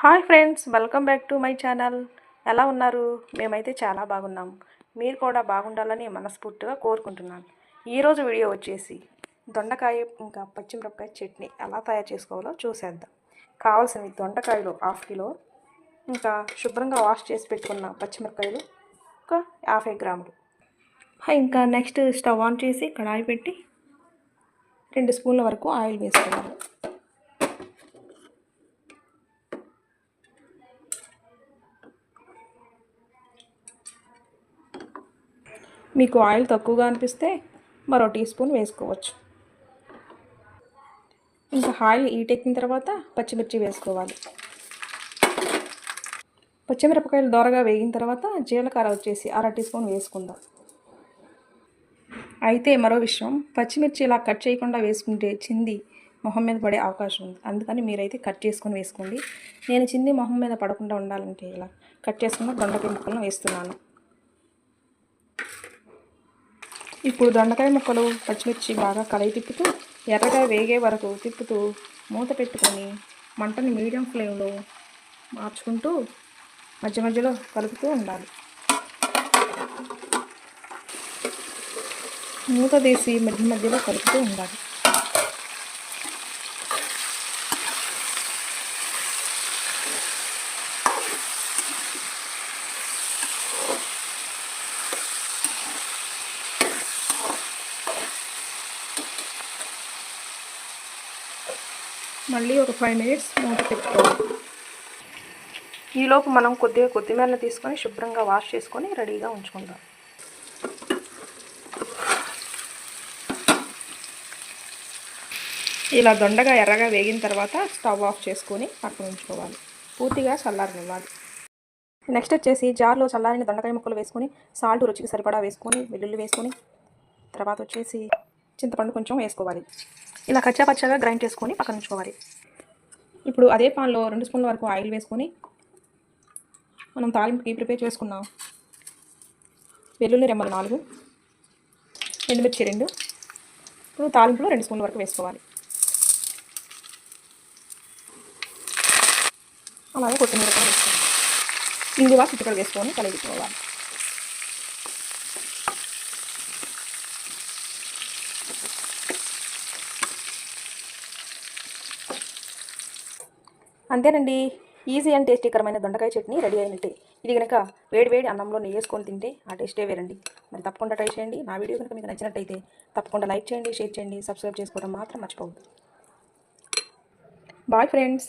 Hi friends welcome back to my channel. ఎలా ఉన్నారు? మేమైతే చాలా బాగున్నాం. మీరు కూడా బాగుండాలని మనస్ఫూర్తిగా కోరుకుంటున్నాను. ఈరోజు వీడియో వచ్చేసి దొండకాయ ఇంకా పచ్చిమిరపకాయ చట్నీ ఎలా తయారు చేసుకోవాలో చూసేద్దాం. కావాల్సినవి దొండకాయలు హాఫ్ కిలో ఇంకా శుభ్రంగా వాష్ చేసి పెట్టుకున్న పచ్చిమిరపకాయలు ఒక యాభై గ్రాములు. ఇంకా నెక్స్ట్ స్టవ్ ఆన్ చేసి కడాయి పెట్టి రెండు స్పూన్ల వరకు ఆయిల్ వేసుకోవాలి మీకు ఆయిల్ తక్కువగా అనిపిస్తే మరో టీ స్పూన్ వేసుకోవచ్చు. ఇంకా ఆయిల్ ఈటెక్కిన తర్వాత పచ్చిమిర్చి వేసుకోవాలి. పచ్చిమిరపకాయలు దోరగా వేగిన తర్వాత జీలకర్ర వచ్చేసి అర టీ స్పూన్ వేసుకుందాం. అయితే మరో విషయం పచ్చిమిర్చి ఇలా కట్ చేయకుండా వేసుకుంటే చింది మొహం మీద పడే అవకాశం ఉంది. అందుకని మీరైతే కట్ చేసుకొని వేసుకోండి. నేను చింది మొహం మీద పడకుండా ఉండాలంటే ఇలా కట్ చేసుకున్న దొండకాయ ముక్కలను వేస్తున్నాను. ఇప్పుడు దొండకాయ ముక్కలు పచ్చిమిర్చి బాగా కలయి తిప్పుతూ ఎర్రగా వేగే వరకు తిప్పుతూ మూత పెట్టుకొని మంటని మీడియం ఫ్లేమ్లో మార్చుకుంటూ మధ్య మధ్యలో కలుపుతూ ఉండాలి. మూత తీసి మధ్య మధ్యలో కలుపుతూ ఉండాలి. మళ్ళీ ఒక ఫైవ్ మినిట్స్ మూత పెట్టుకోవాలి. ఈలోపు మనం కొద్దిగా కొత్తిమీరని తీసుకొని శుభ్రంగా వాష్ చేసుకొని రెడీగా ఉంచుకుందాం. ఇలా దొండగా ఎర్రగా వేగిన తర్వాత స్టవ్ ఆఫ్ చేసుకొని పక్కన ఉంచుకోవాలి. పూర్తిగా చల్లారనివ్వాలి. నెక్స్ట్ వచ్చేసి జార్లో చల్లారిన దొండకాయ ముక్కలు వేసుకొని సాల్ట్ రుచికి సరిపడా వేసుకొని వెల్లుల్లి వేసుకొని తర్వాత వచ్చేసి చింతపండు కొంచెం వేసుకోవాలి. ఇలా కచ్చా పచ్చగా గ్రైండ్ చేసుకొని పక్కన ఉంచుకోవాలి. ఇప్పుడు అదే పాన్లో రెండు స్పూన్ల వరకు ఆయిల్ వేసుకొని మనం తాలింపుకి ప్రిపేర్ చేసుకున్నాం వెల్లుల్లి రెమ్మలు నాలుగు ఎండుమిర్చి రెండు ఇప్పుడు తాలింపులో రెండు స్పూన్ల వరకు వేసుకోవాలి. అలాగే కొత్తిమీర కూడా వేసుకోవాలి. ఇంగువ చిట్టుకలు వేసుకొని కలిగిపోవాలి అంతేనండి. ఈజీ అండ్ టేస్టీకరమైన దొండకాయ చట్నీ రెడీ అయినట్టే. ఇది కనుక వేడి వేడి అన్నంలో నెయ్యి వేసుకొని తింటే ఆ టేస్టే వేరండి. మరి తప్పకుండా ట్రై చేయండి. నా వీడియో కనుక మీకు నచ్చినట్టయితే తప్పకుండా లైక్ చేయండి షేర్ చేయండి సబ్స్క్రైబ్ చేసుకోవడం మాత్రం మర్చిపోవద్దు. Bye friends.